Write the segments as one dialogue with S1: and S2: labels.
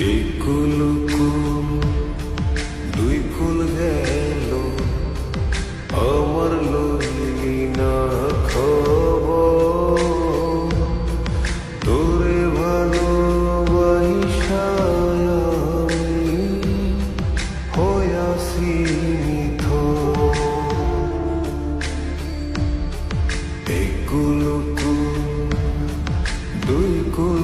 S1: একুল কুল দুই কুল গেল। খব তোরে ভালো বৈশায় হয়াসি একুল কুল দুই কুল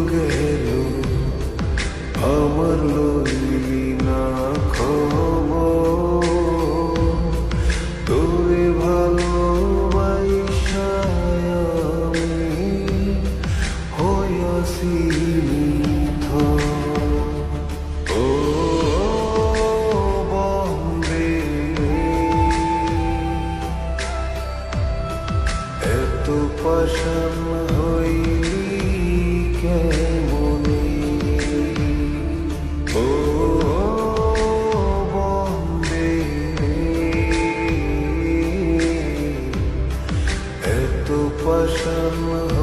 S1: başım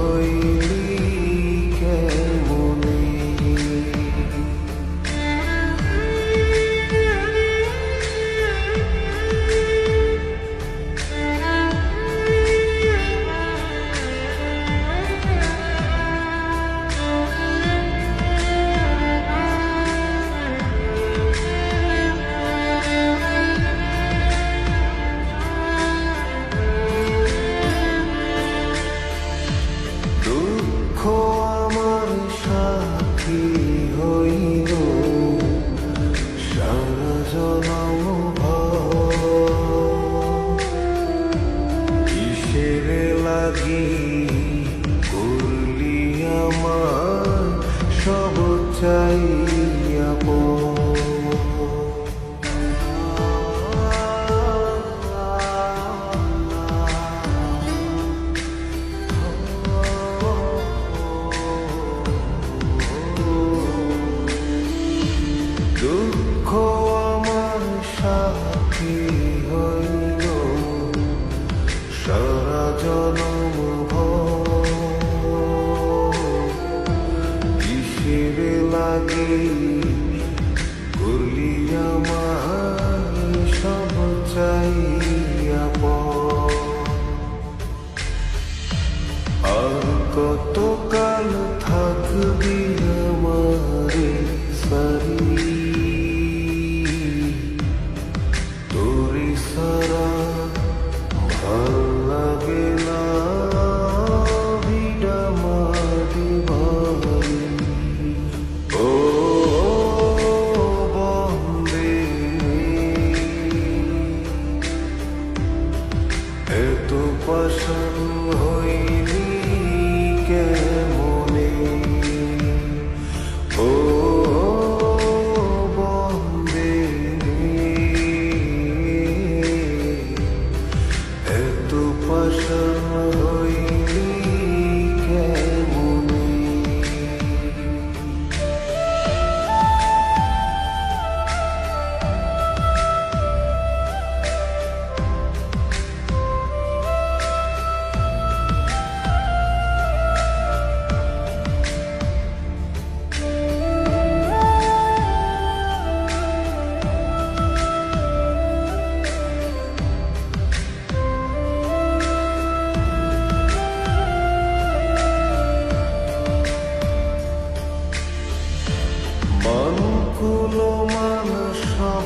S1: I. পাশান হইলি